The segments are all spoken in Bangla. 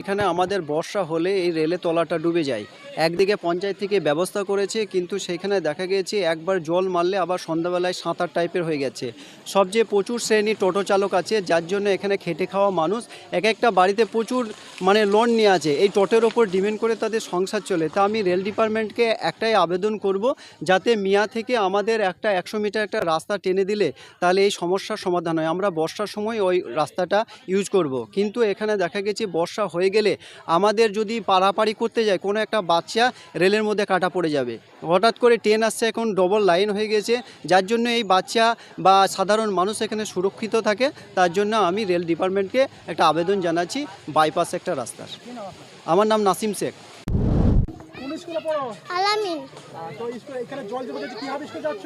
এখানে আমাদের বর্ষা হলে এই রেলের তলাটা ডুবে যায়। একদিকে পঞ্চায়েত থেকে ব্যবস্থা করেছে, কিন্তু সেখানে দেখা গেছে একবার জল মারলে আবার সন্ধ্যাবেলায় সাঁতার টাইপের হয়ে গেছে। সবচেয়ে প্রচুর শ্রেণি টোটো চালক আছে, যার জন্য এখানে খেটে খাওয়া মানুষ। এক একটা বাড়িতে প্রচুর মানে লোন নিয়ে আছে। এই টোটোর ওপর ডিপেন্ড করে তাদের সংসার চলে। তা আমি রেল ডিপার্টমেন্টকে একটাই আবেদন করব, যাতে মিয়া থেকে আমাদের একটা একশো মিটার একটা রাস্তা টেনে দিলে তাহলে এই সমস্যার সমাধান হয়। আমরা বর্ষার সময় ওই রাস্তাটা ইউজ করব। কিন্তু এখানে দেখা গেছে বর্ষা হয়ে গেলে আমাদের যদি পাড়াপাড়ি করতে যায় কোনো একটা বাচ্চা রেলের মধ্যে কাটা পড়ে যাবে। হঠাৎ করে ট্রেন আসছে এখন ডবল লাইন হয়ে গেছে। যার জন্য এই বাচ্চা বা সাধারণ মানুষ এখানে সুরক্ষিত থাকে তার জন্য আমি রেল ডিপার্টমেন্টকে একটা আবেদন জানাচ্ছি বাইপাস একটা রাস্তার আমার নাম নাসিম শেখ। কোন স্কুলে পড়ো? আলামিন। তো স্কুল এখানে জল জমে গেছে কীভাবে স্কুল যাচ্ছ?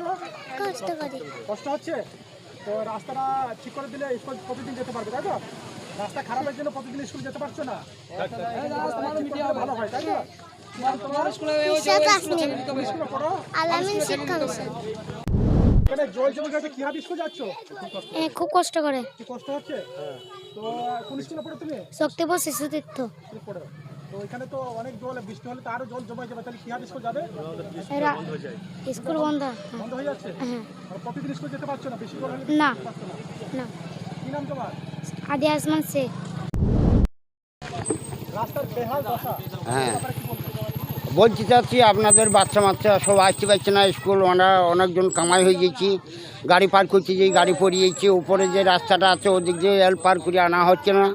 কষ্ট করি। কষ্ট হচ্ছে? তো রাস্তাটা ঠিক করে দিলে স্কুল প্রতিদিন যেতে পারবে তাই তো? রাস্তা খারাপের জন্য প্রতিদিন স্কুল যেতে পারছ না? ঠিক ভালো হয় তাই খুব কষ্ট করে। কি কষ্ট হচ্ছে? তো কোন স্কুলে পড়ো তুমি? শক্তিপুর শিশু তীর্থ পড়ো। তো এখানে তো অনেক জল বৃষ্টি হলে তো আরও জল জমে যাবে। তাহলে কীভাবে স্কুল যাবে? স্কুল বন্ধ হ্যাঁ। বন্ধ হয়ে যাচ্ছে? হ্যাঁ। প্রতিদিন স্কুল যেতে পারছ না? বেশি করে হলে না। না? না। কি নাম তোমার? আদি আসমান শেখ রাস্তার বেহাল দশা। হ্যাঁ। বলছি চাচ্ছি আপনাদের বাচ্চা বাচ্চা সব আসতে পারছে না স্কুল আমরা অনেকজন কামাই হয়ে গেছি। গাড়ি পার করছি যে গাড়ি পড়িয়েছি উপরে যে রাস্তাটা আছে ওদিক দিয়ে এল পার করে আনা হচ্ছে না।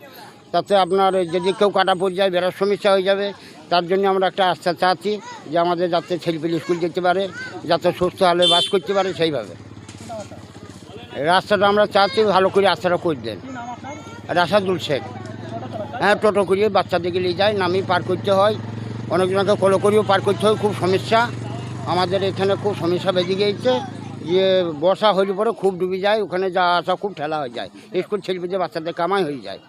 তাতে আপনার যদি কেউ কাটা পড়ে যায় বেরোর সমস্যা হয়ে যাবে। তার জন্য আমরা একটা আস্থা চাচ্ছি যে আমাদের যাতে ছেলেপেলে স্কুল যেতে পারে যাতে সুস্থ হলে বাস করতে পারে সেইভাবে। রাস্তাটা আমরা চাচ্ছি ভালো করে রাস্তাটা করে দেন। রাশাদুল শেখ। হ্যাঁ টোটো করিয়ে বাচ্চাদেরকে নিয়ে যায় নামি পার করতে হয়। অনেকজনকে কলো করিয়েও পার করতে হয়, খুব সমস্যা। আমাদের এখানে খুব সমস্যা বেজে গিয়েছে। যে বর্ষা হলে পরে খুব ডুবে যায়, ওখানে যা আসা খুব ঠেলা হয়ে যায়। স্কুল ছেলে বাচ্চাদের কামাই হয়ে যায়।